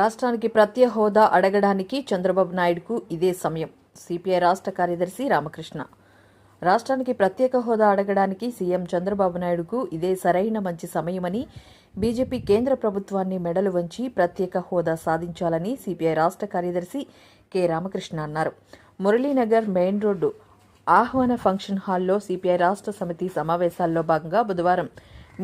రాష్ట్రానికి ప్రత్యేక హోదా అడగడానికి చంద్రబాబు నాయుడుకు ఇదే సమయం. సిపిఐ రాష్ట్ర కార్యదర్శి రామకృష్ణ. రాష్ట్రానికి ప్రత్యేక హోదా అడగడానికి సీఎం చంద్రబాబు నాయుడుకు ఇదే సరైన మంచి సమయమని బీజేపీ కేంద్ర ప్రభుత్వాన్ని మెడలు వంచి ప్రత్యేక హోదా సాధించాలని సిపిఐ రాష్ట్ర కార్యదర్శి కె. రామకృష్ణ అన్నారు. Muralinagar main road Aahwana function హాల్లో సిపిఐ రాష్ట్ర సమితి సమావేశాల్లో భాగంగా బుధవారం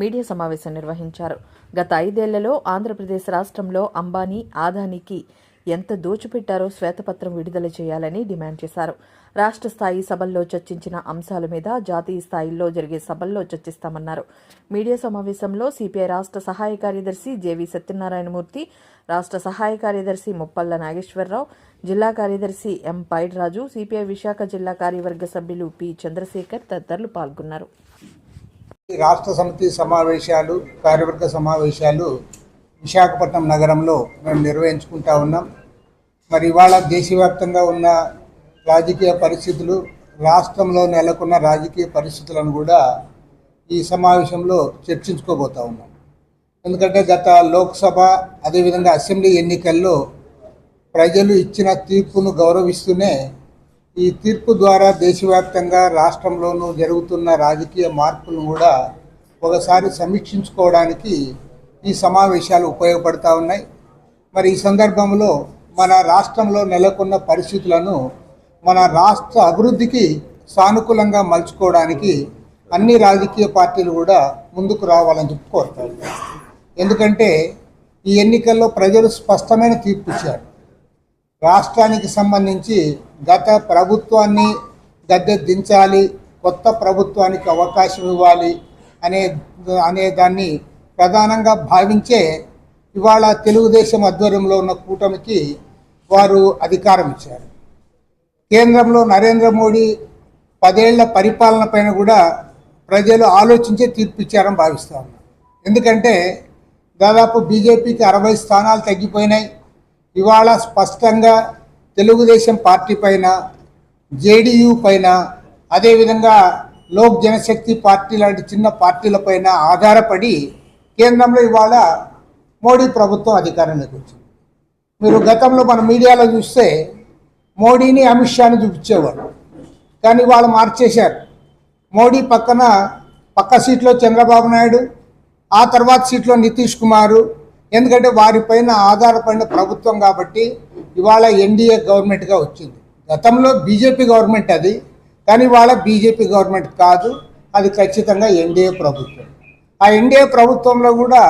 మీడియా సమావేశం నిర్వహించారు. గత ఐదేళ్ళలో ఆంధ్రప్రదేశ్ రాష్ట్రంలో అంబానీ ఆదానికి ఎంత దోచిపెట్టారో శ్వేతపత్రం విడుదల చేయాలని డిమాండ్ చేశారు. రాష్ట్ర స్థాయి సభల్లో చర్చించిన అంశాల మీద జాతీయ స్థాయిలో జరిగే సభల్లో చర్చిస్తామన్నారు. మీడియా సమావేశంలో సిపిఐ రాష్ట్ర సహాయ కార్యదర్శి జేవి సత్యనారాయణమూర్తి రాష్ట్ర సహాయ కార్యదర్శి ముప్పల్ల నాగేశ్వరరావు జిల్లా కార్యదర్శి ఎం పైడ్రాజు సిపిఐ విశాఖ జిల్లా కార్యవర్గ సభ్యులు పి చంద్రశేఖర్ తదితరులు పాల్గొన్నారు. రాష్ట్ర సమితి సమావేశాలు కార్యవర్గ సమావేశాలు విశాఖపట్నం నగరంలో మేము నిర్వహించుకుంటా ఉన్నాం. మరి ఇవాళ దేశవ్యాప్తంగా ఉన్న రాజకీయ పరిస్థితులు రాష్ట్రంలో నెలకొన్న రాజకీయ పరిస్థితులను కూడా ఈ సమావేశంలో చర్చించుకోబోతా ఉన్నాం. ఎందుకంటే గత లోక్సభ అదేవిధంగా అసెంబ్లీ ఎన్నికల్లో ప్రజలు ఇచ్చిన తీర్పును గౌరవిస్తూనే ఈ తీర్పు ద్వారా దేశవ్యాప్తంగా రాష్ట్రంలోనూ జరుగుతున్న రాజకీయ మార్పులను కూడా ఒకసారి సమీక్షించుకోవడానికి ఈ సమావేశాలు ఉపయోగపడతా ఉన్నాయి. మరి ఈ సందర్భంలో మన రాష్ట్రంలో నెలకొన్న పరిస్థితులను మన రాష్ట్ర అభివృద్ధికి సానుకూలంగా మలుచుకోవడానికి అన్ని రాజకీయ పార్టీలు కూడా ముందుకు రావాలని చెప్పి కోరుతారు. ఎందుకంటే ఈ ఎన్నికల్లో ప్రజలు స్పష్టమైన తీర్పు ఇచ్చారు. రాష్ట్రానికి సంబంధించి గత ప్రభుత్వాన్ని గద్దె దించాలి కొత్త ప్రభుత్వానికి అవకాశం ఇవ్వాలి అనే అనే దాన్ని ప్రధానంగా భావించే ఇవాళ తెలుగుదేశం ఆధ్వర్యంలో ఉన్న కూటమికి వారు అధికారం ఇచ్చారు. కేంద్రంలో నరేంద్ర మోడీ పదేళ్ళ పరిపాలన పైన కూడా ప్రజలు ఆలోచించే తీర్పు ఇచ్చారని ఉన్నారు. ఎందుకంటే దాదాపు బీజేపీకి అరవై స్థానాలు తగ్గిపోయినాయి. ఇవాళ స్పష్టంగా తెలుగుదేశం పార్టీ పైన జేడీయూ పైన అదేవిధంగా లోక్ జనశక్తి పార్టీ లాంటి చిన్న పార్టీల పైన ఆధారపడి కేంద్రంలో ఇవాళ మోడీ ప్రభుత్వం అధికారంలోకి వచ్చింది. మీరు గతంలో మన మీడియాలో చూస్తే మోడీని అమిత్ షాని చూపించేవాడు కానీ వాళ్ళు మార్చేశారు. మోడీ పక్కన పక్క సీట్లో చంద్రబాబు నాయుడు ఆ తర్వాత సీట్లో నితీష్ కుమారు ఎందుకంటే వారిపైన ఆధారపడిన ప్రభుత్వం కాబట్టి ఇవాళ ఎన్డీఏ గవర్నమెంట్గా వచ్చింది. గతంలో బీజేపీ గవర్నమెంట్ అది కానీ ఇవాళ బీజేపీ గవర్నమెంట్ కాదు అది ఖచ్చితంగా ఎన్డీఏ ప్రభుత్వం. ఆ ఎన్డీఏ ప్రభుత్వంలో కూడా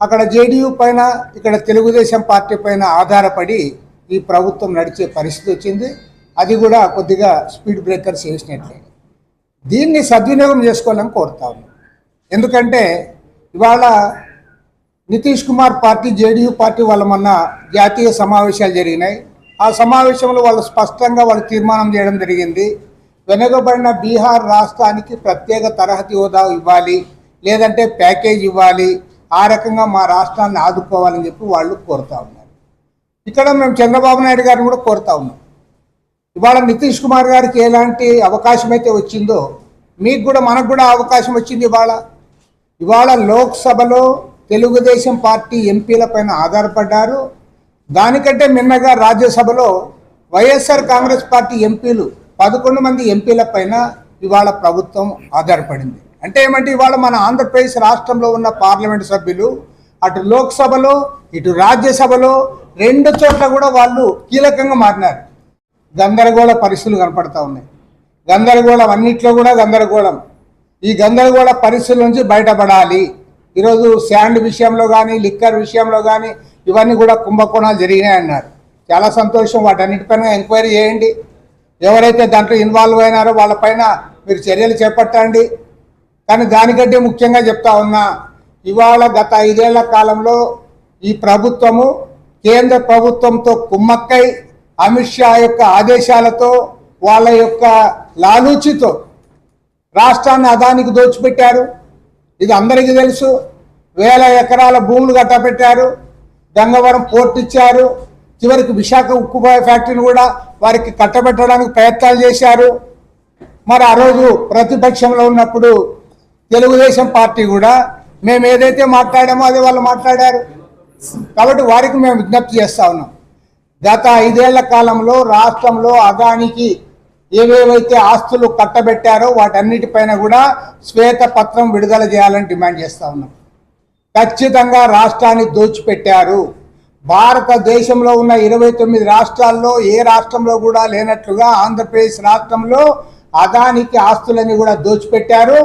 అక్కడ జేడీయూ పైన ఇక్కడ తెలుగుదేశం పార్టీ పైన ఆధారపడి ఈ ప్రభుత్వం నడిచే పరిస్థితి వచ్చింది. అది కూడా కొద్దిగా స్పీడ్ బ్రేకర్స్ వేసినట్లే దీన్ని సద్వినియోగం చేసుకోవాలని కోరుతా ఉన్నాం. ఎందుకంటే ఇవాళ Nitish Kumar party JDU party వాళ్ళ మొన్న జాతీయ సమావేశాలు జరిగినాయి. ఆ సమావేశంలో వాళ్ళు స్పష్టంగా వాళ్ళు తీర్మానం చేయడం జరిగింది. వెనుకబడిన బీహార్ రాష్ట్రానికి ప్రత్యేక తరహతి హోదా ఇవ్వాలి లేదంటే ప్యాకేజ్ ఇవ్వాలి ఆ రకంగా మా రాష్ట్రాన్ని ఆదుకోవాలని చెప్పి వాళ్ళు కోరుతా ఉన్నారు. ఇక్కడ మేము చంద్రబాబు నాయుడు గారిని కూడా కోరుతా ఉన్నాం. ఇవాళ నితీష్ కుమార్ గారికి ఎలాంటి అవకాశం అయితే వచ్చిందో మీకు కూడా మనకు కూడా అవకాశం వచ్చింది ఇవాళ. ఇవాళ లోక్సభలో తెలుగుదేశం పార్టీ ఎంపీల పైన ఆధారపడ్డారు. దానికంటే మిన్నగా రాజ్యసభలో వైఎస్ఆర్ కాంగ్రెస్ పార్టీ ఎంపీలు పదకొండు మంది ఎంపీల పైన ఇవాళ ప్రభుత్వం ఆధారపడింది. అంటే ఏమంటే ఇవాళ మన ఆంధ్రప్రదేశ్ రాష్ట్రంలో ఉన్న పార్లమెంట్ సభ్యులు అటు లోక్సభలో ఇటు రాజ్యసభలో రెండు చోట్ల కూడా వాళ్ళు కీలకంగా మారినారు. గందరగోళ పరిస్థితులు కనపడతా ఉన్నాయి. గందరగోళం అన్నిట్లో కూడా గందరగోళం. ఈ గందరగోళ పరిస్థితుల నుంచి బయటపడాలి. ఈరోజు శాండ్ విషయంలో కానీ లిక్కర్ విషయంలో కానీ ఇవన్నీ కూడా కుంభకోణాలు జరిగినాయి అన్నారు చాలా సంతోషం వాటన్నిటిపైన ఎంక్వైరీ చేయండి. ఎవరైతే దాంట్లో ఇన్వాల్వ్ అయినారో వాళ్ళపైన మీరు చర్యలు చేపట్టండి. కానీ దానికంటే ముఖ్యంగా చెప్తా ఉన్నా ఇవాళ గత ఐదేళ్ళ కాలంలో ఈ ప్రభుత్వము కేంద్ర ప్రభుత్వంతో కుమ్మక్కై అమిత్ షా యొక్క ఆదేశాలతో వాళ్ళ యొక్క లాలూచితో రాష్ట్రాన్ని అదానికి దోచిపెట్టారు. ఇది అందరికీ తెలుసు. వేల ఎకరాల భూములు కట్టబెట్టారు గంగవరం పోర్ట్ ఇచ్చారు. చివరికి విశాఖ ఉక్కు ఫ్యాక్టరీని కూడా వారికి కట్టబెట్టడానికి ప్రయత్నాలు చేశారు. మరి ఆ రోజు ప్రతిపక్షంలో ఉన్నప్పుడు తెలుగుదేశం పార్టీ కూడా మేము ఏదైతే మాట్లాడామో అదే వాళ్ళు మాట్లాడారు. కాబట్టి వారికి మేము విజ్ఞప్తి చేస్తా ఉన్నాం. గత ఐదేళ్ళ కాలంలో రాష్ట్రంలో అదానికి ఏవేవైతే ఆస్తులు కట్టబెట్టారో వాటన్నిటిపైన కూడా శ్వేత పత్రం విడుదల చేయాలని డిమాండ్ చేస్తూ ఉన్నాం. ఖచ్చితంగా రాష్ట్రాన్ని దోచిపెట్టారు. భారతదేశంలో ఉన్న ఇరవై తొమ్మిది రాష్ట్రాల్లో ఏ రాష్ట్రంలో కూడా లేనట్లుగా ఆంధ్రప్రదేశ్ రాష్ట్రంలో అదానికి ఆస్తులని కూడా దోచిపెట్టారు.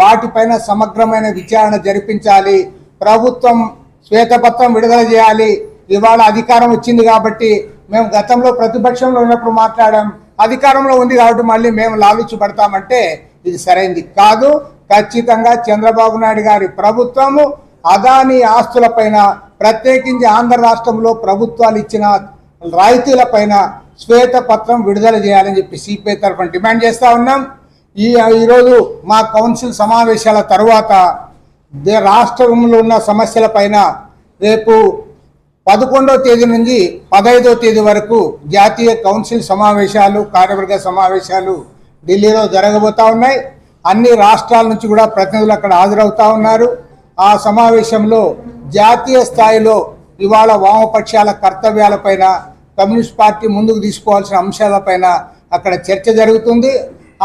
వాటిపైన సమగ్రమైన విచారణ జరిపించాలి. ప్రభుత్వం శ్వేతపత్రం విడుదల చేయాలి. ఇవాళ అధికారం వచ్చింది కాబట్టి మేము గతంలో ప్రతిపక్షంలో ఉన్నప్పుడు మాట్లాడాం అధికారంలో ఉంది కాబట్టి మళ్ళీ మేము లాలుచి పడతామంటే ఇది సరైంది కాదు. ఖచ్చితంగా చంద్రబాబు నాయుడు గారి ప్రభుత్వము అదాని ఆస్తులపైన ప్రత్యేకించి ఆంధ్ర రాష్ట్రంలో ప్రభుత్వాలు ఇచ్చిన రాయితీలపైన శ్వేతపత్రం విడుదల చేయాలని చెప్పి సిపిఐ తరఫున డిమాండ్ చేస్తూ ఉన్నాం. ఈ ఈరోజు మా కౌన్సిల్ సమావేశాల తరువాత రాష్ట్రంలో ఉన్న సమస్యలపైన రేపు పదకొండవ తేదీ నుంచి పదహైదవ తేదీ వరకు జాతీయ కౌన్సిల్ సమావేశాలు కార్యవర్గ సమావేశాలు ఢిల్లీలో జరగబోతూ ఉన్నాయి. అన్ని రాష్ట్రాల నుంచి కూడా ప్రతినిధులు అక్కడ హాజరవుతూ ఉన్నారు. ఆ సమావేశంలో జాతీయ స్థాయిలో ఇవాళ వామపక్షాల కర్తవ్యాలపైన కమ్యూనిస్ట్ పార్టీ ముందుకు తీసుకోవాల్సిన అంశాలపైన అక్కడ చర్చ జరుగుతుంది.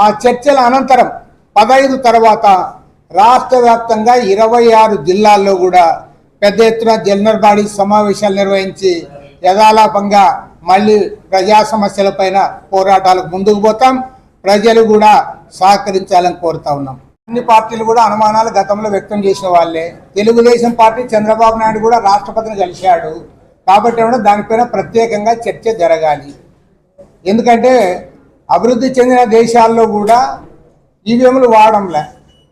ఆ చర్చల అనంతరం పదహైదు తర్వాత రాష్ట్ర వ్యాప్తంగా ఇరవై ఆరు జిల్లాల్లో కూడా పెద్ద ఎత్తున జనరల్ బాడీ సమావేశాలు నిర్వహించి యథాలాపంగా మళ్ళీ ప్రజా సమస్యలపైన పోరాటాలకు ముందుకు పోతాం. ప్రజలు కూడా సహకరించాలని కోరుతా ఉన్నాం. అన్ని పార్టీలు కూడా అనుమానాలు గతంలో వ్యక్తం చేసిన వాళ్ళే. తెలుగుదేశం పార్టీ చంద్రబాబు నాయుడు కూడా రాష్ట్రపతిని కలిశాడు. కాబట్టి కూడా దానిపైన ప్రత్యేకంగా చర్చ జరగాలి. ఎందుకంటే అభివృద్ధి చెందిన దేశాల్లో కూడా ఈవీఎంలు వాడంలే.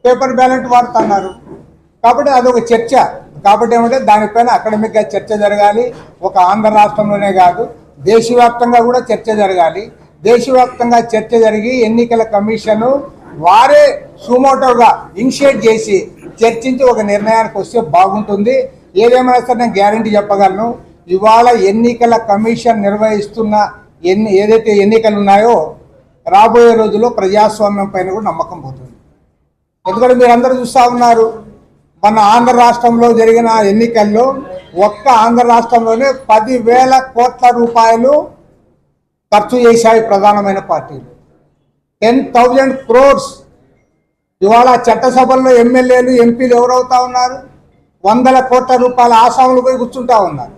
పేపర్ బ్యాలెట్ వాడుతున్నారు. కాబట్టి అదొక చర్చ. కాబట్టి ఏమంటే దానిపైన అకాడమిక్గా చర్చ జరగాలి. ఒక ఆంధ్ర రాష్ట్రంలోనే కాదు దేశవ్యాప్తంగా కూడా చర్చ జరగాలి. దేశవ్యాప్తంగా చర్చ జరిగి ఎన్నికల కమిషను వారే సుమోటోగా ఇనిషియేట్ చేసి చర్చించి ఒక నిర్ణయానికి వస్తే బాగుంటుంది. ఏదేమైనా సరే నేను గ్యారంటీ చెప్పగలను. ఇవాళ ఎన్నికల కమిషన్ నిర్వహిస్తున్న ఎన్ని ఏదైతే ఎన్నికలు ఉన్నాయో రాబోయే రోజుల్లో ప్రజాస్వామ్యం పైన కూడా నమ్మకం పోతుంది. ఎందుకంటే మీరు అందరూ చూస్తూ ఉన్నారు మన ఆంధ్ర రాష్ట్రంలో జరిగిన ఎన్నికల్లో ఒక్క ఆంధ్ర రాష్ట్రంలోనే పదివేల కోట్ల రూపాయలు ఖర్చు చేశాయి ప్రధానమైన పార్టీలు. Ten thousand crores. ఇవాళ చట్టసభల్లో ఎమ్మెల్యేలు ఎంపీలు ఎవరవుతా ఉన్నారు? వందల కోట్ల రూపాయల ఆసాములు పోయి కూర్చుంటా ఉన్నారు.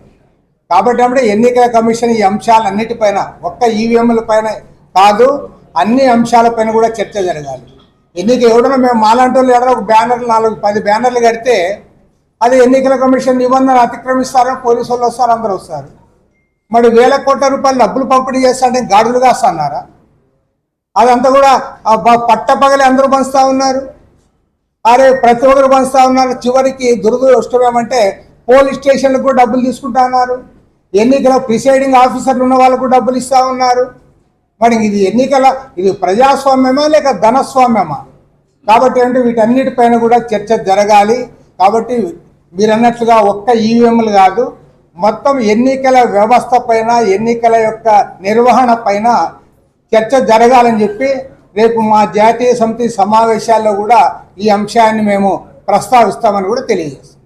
కాబట్టి అంటే ఎన్నికల కమిషన్ ఈ అంశాలన్నిటిపైన ఒక్క ఈవీఎంల పైన కాదు అన్ని అంశాలపైన కూడా చర్చ జరగాలి. ఎన్నిక ఎవడన్నా మేము మాలాంటి వాళ్ళు ఎవడో ఒక బ్యానర్లు నాలుగు పది బ్యానర్లు కడితే అది ఎన్నికల కమిషన్ నిబంధనలు అతిక్రమిస్తారని పోలీసు వాళ్ళు వస్తారు అందరూ వస్తారు. మరి వేల కోట్ల రూపాయలు డబ్బులు పంపిణీ చేస్తాంటే గాడులు కాస్తన్నారా? అదంతా కూడా పట్టపగలే అందరూ పంచుతూ ఉన్నారు. అరే ప్రతి ఒక్కరు పంచుతూ ఉన్నారు. చివరికి దురదృష్టమేమంటే పోలీస్ స్టేషన్లకు కూడా డబ్బులు తీసుకుంటా ఉన్నారు. ఎన్నికల ప్రిసైడింగ్ ఆఫీసర్లు ఉన్న వాళ్ళకు డబ్బులు ఇస్తూ ఉన్నారు. మరి ఇది ఎన్నికల ఇది ప్రజాస్వామ్యమా లేక ధనస్వామ్యమా? కాబట్టి అంటే వీటన్నిటిపైన కూడా చర్చ జరగాలి. కాబట్టి మీరు అన్నట్లుగా ఒక్క ఈవీఎంలు కాదు మొత్తం ఎన్నికల వ్యవస్థ పైన ఎన్నికల యొక్క నిర్వహణ పైన చర్చ జరగాలని చెప్పి రేపు మా జాతీయ సమితి సమావేశాల్లో కూడా ఈ అంశాన్ని మేము ప్రస్తావిస్తామని కూడా తెలియజేస్తాం.